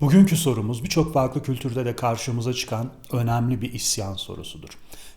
Bugünkü sorumuz birçok farklı kültürde de karşımıza çıkan önemli bir isyan sorusudur.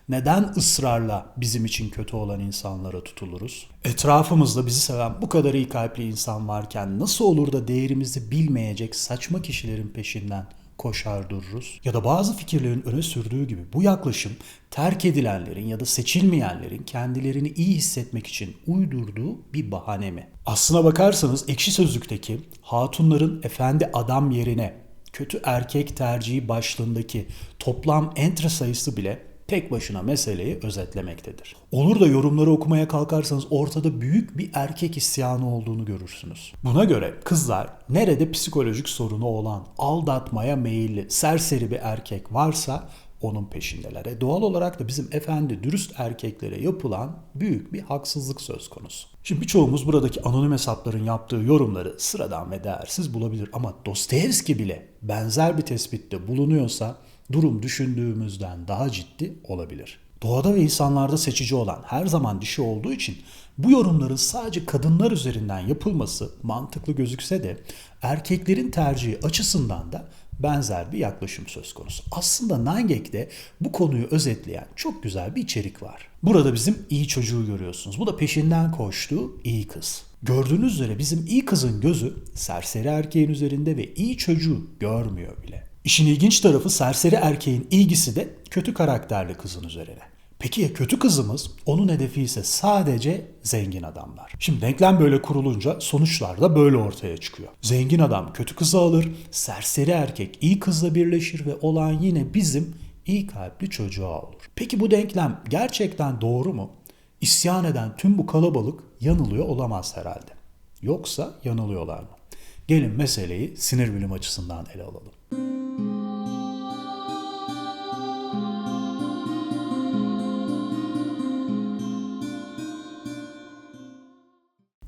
Neden ısrarla bizim için kötü olan insanlara tutuluruz? Etrafımızda bizi seven bu kadar iyi kalpli insan varken nasıl olur da değerimizi bilmeyecek saçma kişilerin peşinden koşar dururuz? Ya da bazı fikirlerin öne sürdüğü gibi bu yaklaşım terk edilenlerin ya da seçilmeyenlerin kendilerini iyi hissetmek için uydurduğu bir bahane mi? Aslına bakarsanız ekşi sözlükteki hatunların efendi adam yerine kötü erkek tercihi başlığındaki toplam entry sayısı bile tek başına meseleyi özetlemektedir. Olur da yorumları okumaya kalkarsanız ortada büyük bir erkek isyanı olduğunu görürsünüz. Buna göre kızlar nerede psikolojik sorunu olan, aldatmaya meyilli, serseri bir erkek varsa onun peşindeler. E doğal olarak da bizim efendi dürüst erkeklere yapılan büyük bir haksızlık söz konusu. Şimdi birçoğumuz buradaki anonim hesapların yaptığı yorumları sıradan ve değersiz bulabilir ama Dostoyevski bile benzer bir tespitte bulunuyorsa durum düşündüğümüzden daha ciddi olabilir. Doğada ve insanlarda seçici olan her zaman dişi olduğu için bu yorumların sadece kadınlar üzerinden yapılması mantıklı gözükse de erkeklerin tercihi açısından da benzer bir yaklaşım söz konusu. Aslında Nangek'te bu konuyu özetleyen çok güzel bir içerik var. Burada bizim iyi çocuğu görüyorsunuz. Bu da peşinden koştuğu iyi kız. Gördüğünüz üzere bizim iyi kızın gözü serseri erkeğin üzerinde ve iyi çocuğu görmüyor bile. İşin ilginç tarafı serseri erkeğin ilgisi de kötü karakterli kızın üzerine. Peki ya kötü kızımız? Onun hedefi ise sadece zengin adamlar. Şimdi denklem böyle kurulunca sonuçlar da böyle ortaya çıkıyor. Zengin adam kötü kızı alır, serseri erkek iyi kızla birleşir ve olan yine bizim iyi kalpli çocuğa olur. Peki bu denklem gerçekten doğru mu? İsyan eden tüm bu kalabalık yanılıyor olamaz herhalde. Yoksa yanılıyorlar mı? Gelin meseleyi sinir bilim açısından ele alalım.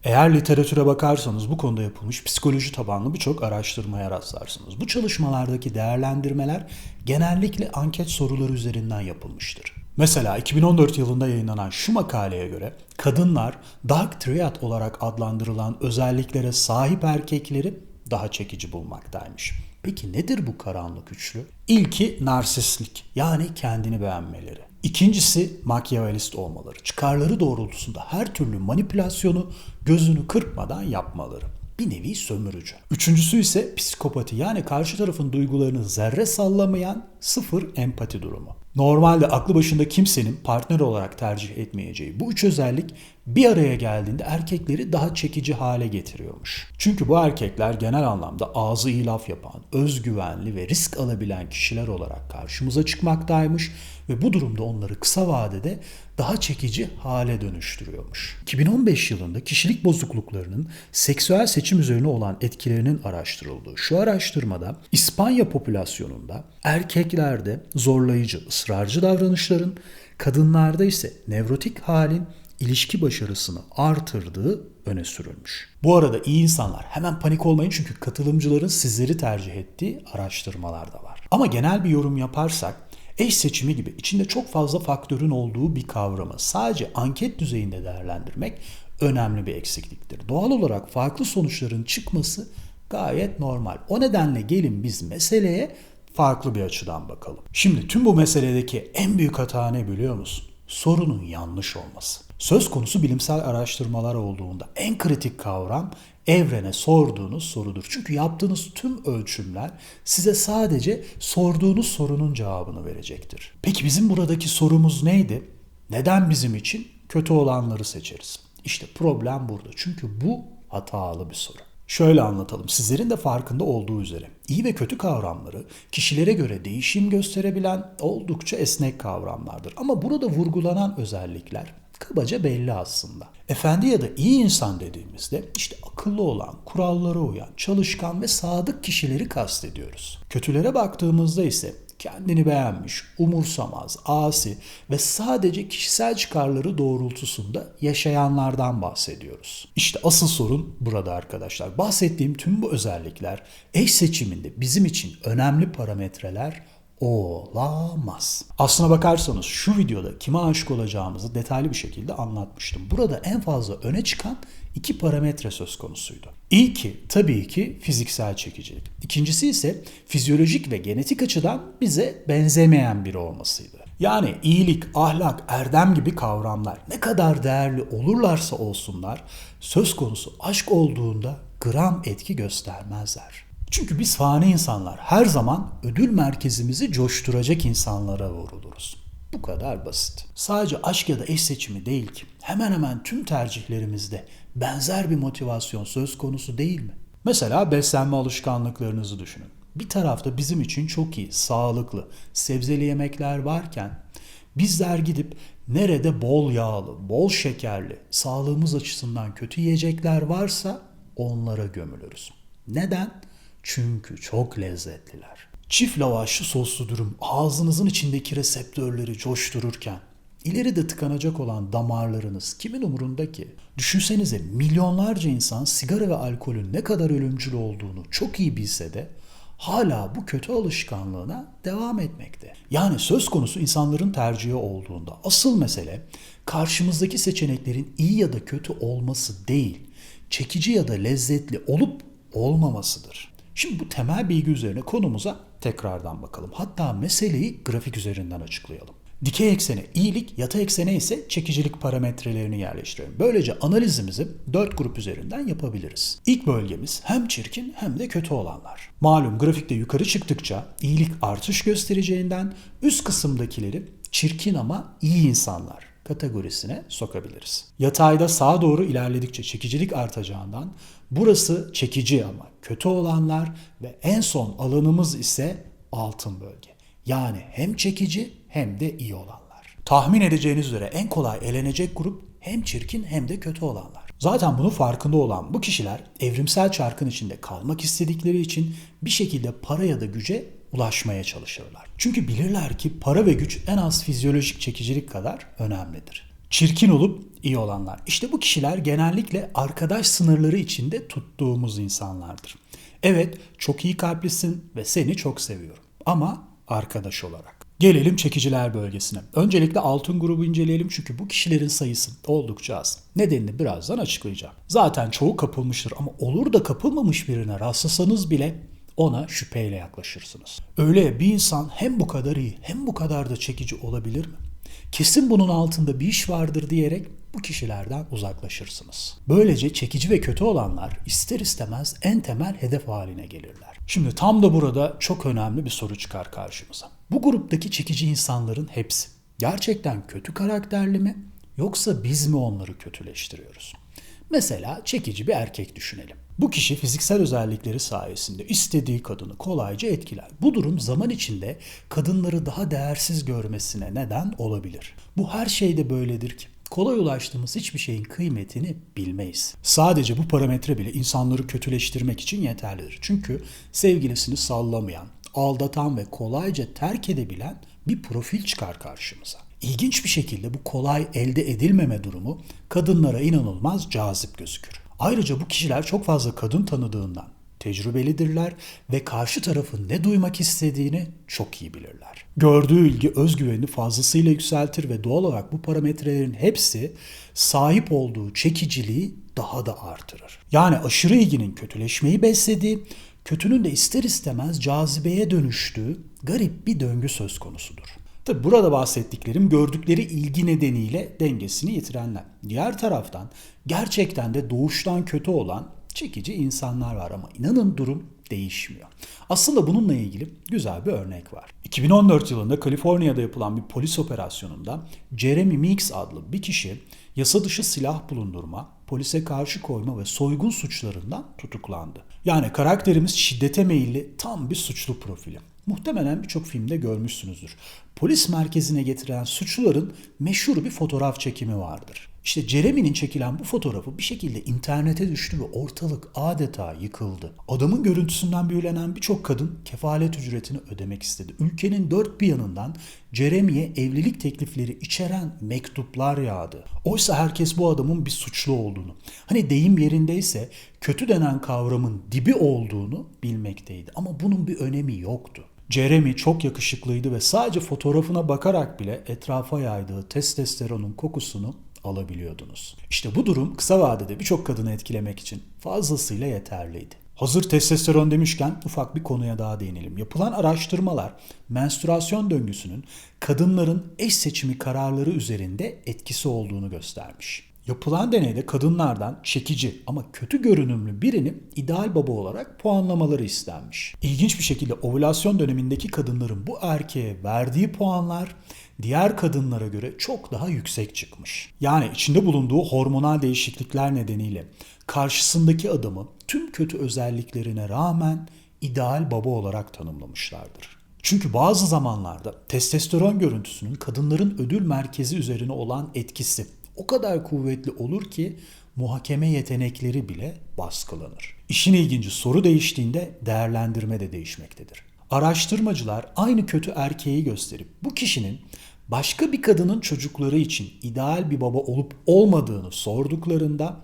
Eğer literatüre bakarsanız bu konuda yapılmış psikoloji tabanlı birçok araştırmaya rastlarsınız. Bu çalışmalardaki değerlendirmeler genellikle anket soruları üzerinden yapılmıştır. Mesela 2014 yılında yayınlanan şu makaleye göre kadınlar Dark Triad olarak adlandırılan özelliklere sahip erkekleri daha çekici bulmaktaymış. Peki nedir bu karanlık üçlü? İlki narsistlik yani kendini beğenmeleri. İkincisi makyavelist olmaları. Çıkarları doğrultusunda her türlü manipülasyonu gözünü kırpmadan yapmaları. Bir nevi sömürücü. Üçüncüsü ise psikopati yani karşı tarafın duygularını zerre sallamayan sıfır empati durumu. Normalde aklı başında kimsenin partner olarak tercih etmeyeceği bu üç özellik bir araya geldiğinde erkekleri daha çekici hale getiriyormuş. Çünkü bu erkekler genel anlamda ağzı iyi laf yapan, özgüvenli ve risk alabilen kişiler olarak karşımıza çıkmaktaymış ve bu durumda onları kısa vadede daha çekici hale dönüştürüyormuş. 2015 yılında kişilik bozukluklarının seksüel seçim üzerine olan etkilerinin araştırıldığı şu araştırmada İspanya popülasyonunda erkeklerde zorlayıcı, ısrarcı davranışların, kadınlarda ise nevrotik halin ilişki başarısını artırdığı öne sürülmüş. Bu arada iyi insanlar hemen panik olmayın çünkü katılımcıların sizleri tercih ettiği araştırmalar da var. Ama genel bir yorum yaparsak eş seçimi gibi içinde çok fazla faktörün olduğu bir kavramı sadece anket düzeyinde değerlendirmek önemli bir eksikliktir. Doğal olarak farklı sonuçların çıkması gayet normal. O nedenle gelin biz meseleye farklı bir açıdan bakalım. Şimdi tüm bu meseledeki en büyük hata ne biliyor musun? Sorunun yanlış olması. Söz konusu bilimsel araştırmalar olduğunda en kritik kavram evrene sorduğunuz sorudur. Çünkü yaptığınız tüm ölçümler size sadece sorduğunuz sorunun cevabını verecektir. Peki bizim buradaki sorumuz neydi? Neden bizim için kötü olanları seçeriz? İşte problem burada. Çünkü bu hatalı bir soru. Şöyle anlatalım. Sizlerin de farkında olduğu üzere iyi ve kötü kavramları kişilere göre değişim gösterebilen oldukça esnek kavramlardır. Ama burada vurgulanan özellikler kabaca belli aslında. Efendi ya da iyi insan dediğimizde işte akıllı olan, kurallara uyan, çalışkan ve sadık kişileri kastediyoruz. Kötülere baktığımızda ise kendini beğenmiş, umursamaz, asi ve sadece kişisel çıkarları doğrultusunda yaşayanlardan bahsediyoruz. İşte asıl sorun burada arkadaşlar. Bahsettiğim tüm bu özellikler eş seçiminde bizim için önemli parametreler olamaz. Aslına bakarsanız şu videoda kime aşık olacağımızı detaylı bir şekilde anlatmıştım. Burada en fazla öne çıkan iki parametre söz konusuydu. İlki tabii ki fiziksel çekicilik. İkincisi ise fizyolojik ve genetik açıdan bize benzemeyen biri olmasıydı. Yani iyilik, ahlak, erdem gibi kavramlar ne kadar değerli olurlarsa olsunlar söz konusu aşk olduğunda gram etki göstermezler. Çünkü biz fani insanlar her zaman ödül merkezimizi coşturacak insanlara vuruluruz. Bu kadar basit. Sadece aşk ya da eş seçimi değil ki. Hemen hemen tüm tercihlerimizde benzer bir motivasyon söz konusu değil mi? Mesela beslenme alışkanlıklarınızı düşünün. Bir tarafta bizim için çok iyi, sağlıklı, sebzeli yemekler varken bizler gidip nerede bol yağlı, bol şekerli, sağlığımız açısından kötü yiyecekler varsa onlara gömülürüz. Neden? Çünkü çok lezzetliler. Çift lavaşlı soslu dürüm ağzınızın içindeki reseptörleri coştururken ileride tıkanacak olan damarlarınız kimin umurunda ki? Düşünsenize milyonlarca insan sigara ve alkolün ne kadar ölümcül olduğunu çok iyi bilse de hala bu kötü alışkanlığına devam etmekte. Yani söz konusu insanların tercihi olduğunda asıl mesele karşımızdaki seçeneklerin iyi ya da kötü olması değil, çekici ya da lezzetli olup olmamasıdır. Şimdi bu temel bilgi üzerine konumuza tekrardan bakalım. Hatta meseleyi grafik üzerinden açıklayalım. Dikey eksene iyilik, yatay eksene ise çekicilik parametrelerini yerleştirelim. Böylece analizimizi dört grup üzerinden yapabiliriz. İlk bölgemiz hem çirkin hem de kötü olanlar. Malum grafikte yukarı çıktıkça iyilik artış göstereceğinden üst kısımdakileri çirkin ama iyi insanlar kategorisine sokabiliriz. Yatayda sağa doğru ilerledikçe çekicilik artacağından burası çekici ama kötü olanlar ve en son alanımız ise altın bölge. Yani hem çekici hem de iyi olanlar. Tahmin edeceğiniz üzere en kolay elenecek grup hem çirkin hem de kötü olanlar. Zaten bunun farkında olan bu kişiler evrimsel çarkın içinde kalmak istedikleri için bir şekilde para ya da güce ulaşmaya çalışırlar. Çünkü bilirler ki para ve güç en az fizyolojik çekicilik kadar önemlidir. Çirkin olup iyi olanlar. İşte bu kişiler genellikle arkadaş sınırları içinde tuttuğumuz insanlardır. Evet, çok iyi kalplisin ve seni çok seviyorum. Ama arkadaş olarak. Gelelim çekiciler bölgesine. Öncelikle altın grubu inceleyelim çünkü bu kişilerin sayısı oldukça az. Nedenini birazdan açıklayacağım. Zaten çoğu kapılmıştır ama olur da kapılmamış birine rastlasanız bile ona şüpheyle yaklaşırsınız. Öyle bir insan hem bu kadar iyi hem bu kadar da çekici olabilir mi? Kesin bunun altında bir iş vardır diyerek bu kişilerden uzaklaşırsınız. Böylece çekici ve kötü olanlar ister istemez en temel hedef haline gelirler. Şimdi tam da burada çok önemli bir soru çıkar karşımıza. Bu gruptaki çekici insanların hepsi gerçekten kötü karakterli mi yoksa biz mi onları kötüleştiriyoruz? Mesela çekici bir erkek düşünelim. Bu kişi fiziksel özellikleri sayesinde istediği kadını kolayca etkiler. Bu durum zaman içinde kadınları daha değersiz görmesine neden olabilir. Bu her şeyde böyledir ki kolay ulaştığımız hiçbir şeyin kıymetini bilmeyiz. Sadece bu parametre bile insanları kötüleştirmek için yeterlidir. Çünkü sevgilisini sallamayan, aldatan ve kolayca terk edebilen bir profil çıkar karşımıza. İlginç bir şekilde bu kolay elde edilmeme durumu kadınlara inanılmaz cazip gözükür. Ayrıca bu kişiler çok fazla kadın tanıdığından tecrübelidirler ve karşı tarafın ne duymak istediğini çok iyi bilirler. Gördüğü ilgi özgüvenini fazlasıyla yükseltir ve doğal olarak bu parametrelerin hepsi sahip olduğu çekiciliği daha da artırır. Yani aşırı ilginin kötüleşmeyi beslediği, kötünün de ister istemez cazibeye dönüştüğü garip bir döngü söz konusudur. Tabi burada bahsettiklerim gördükleri ilgi nedeniyle dengesini yitirenler. Diğer taraftan gerçekten de doğuştan kötü olan çekici insanlar var ama inanın durum değişmiyor. Aslında bununla ilgili güzel bir örnek var. 2014 yılında Kaliforniya'da yapılan bir polis operasyonunda Jeremy Meeks adlı bir kişi yasa dışı silah bulundurma, polise karşı koyma ve soygun suçlarından tutuklandı. Yani karakterimiz şiddete meyilli tam bir suçlu profili. Muhtemelen birçok filmde görmüşsünüzdür. Polis merkezine getiren suçluların meşhur bir fotoğraf çekimi vardır. İşte Jeremy'nin çekilen bu fotoğrafı bir şekilde internete düştü ve ortalık adeta yıkıldı. Adamın görüntüsünden büyülenen birçok kadın kefalet ücretini ödemek istedi. Ülkenin dört bir yanından Jeremy'ye evlilik teklifleri içeren mektuplar yağdı. Oysa herkes bu adamın bir suçlu olduğunu, hani deyim yerindeyse kötü denen kavramın dibi olduğunu bilmekteydi. Ama bunun bir önemi yoktu. Jeremy çok yakışıklıydı ve sadece fotoğrafına bakarak bile etrafa yaydığı testosteronun kokusunu alabiliyordunuz. İşte bu durum kısa vadede birçok kadını etkilemek için fazlasıyla yeterliydi. Hazır testosteron demişken ufak bir konuya daha değinelim. Yapılan araştırmalar menstrüasyon döngüsünün kadınların eş seçimi kararları üzerinde etkisi olduğunu göstermiş. Yapılan deneyde kadınlardan çekici ama kötü görünümlü birini ideal baba olarak puanlamaları istenmiş. İlginç bir şekilde ovülasyon dönemindeki kadınların bu erkeğe verdiği puanlar diğer kadınlara göre çok daha yüksek çıkmış. Yani içinde bulunduğu hormonal değişiklikler nedeniyle karşısındaki adamı tüm kötü özelliklerine rağmen ideal baba olarak tanımlamışlardır. Çünkü bazı zamanlarda testosteron görüntüsünün kadınların ödül merkezi üzerine olan etkisi o kadar kuvvetli olur ki muhakeme yetenekleri bile baskılanır. İşin ilginci soru değiştiğinde değerlendirme de değişmektedir. Araştırmacılar aynı kötü erkeği gösterip bu kişinin başka bir kadının çocukları için ideal bir baba olup olmadığını sorduklarında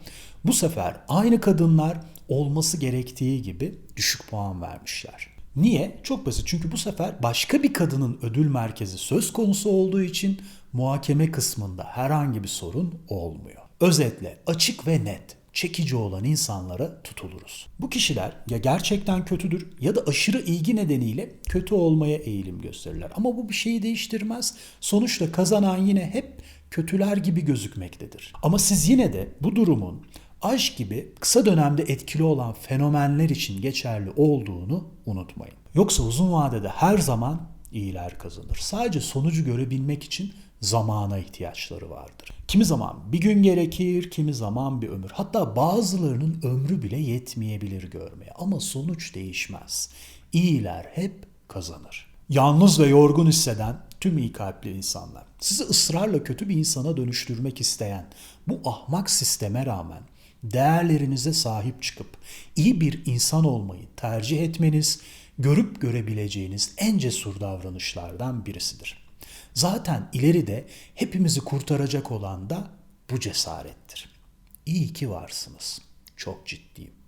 bu sefer aynı kadınlar olması gerektiği gibi düşük puan vermişler. Niye? Çok basit. Çünkü bu sefer başka bir kadının ödül merkezi söz konusu olduğu için muhakeme kısmında herhangi bir sorun olmuyor. Özetle açık ve net çekici olan insanlara tutuluruz. Bu kişiler ya gerçekten kötüdür ya da aşırı ilgi nedeniyle kötü olmaya eğilim gösterirler. Ama bu bir şeyi değiştirmez. Sonuçta kazanan yine hep kötüler gibi gözükmektedir. Ama siz yine de bu durumun aşk gibi kısa dönemde etkili olan fenomenler için geçerli olduğunu unutmayın. Yoksa uzun vadede her zaman iyiler kazanır. Sadece sonucu görebilmek için zamana ihtiyaçları vardır. Kimi zaman bir gün gerekir, kimi zaman bir ömür. Hatta bazılarının ömrü bile yetmeyebilir görmeye. Ama sonuç değişmez. İyiler hep kazanır. Yalnız ve yorgun hisseden tüm iyi kalpli insanlar. Sizi ısrarla kötü bir insana dönüştürmek isteyen bu ahmak sisteme rağmen değerlerinize sahip çıkıp iyi bir insan olmayı tercih etmeniz görüp görebileceğiniz en cesur davranışlardan birisidir. Zaten ileride hepimizi kurtaracak olan da bu cesarettir. İyi ki varsınız. Çok ciddiyim.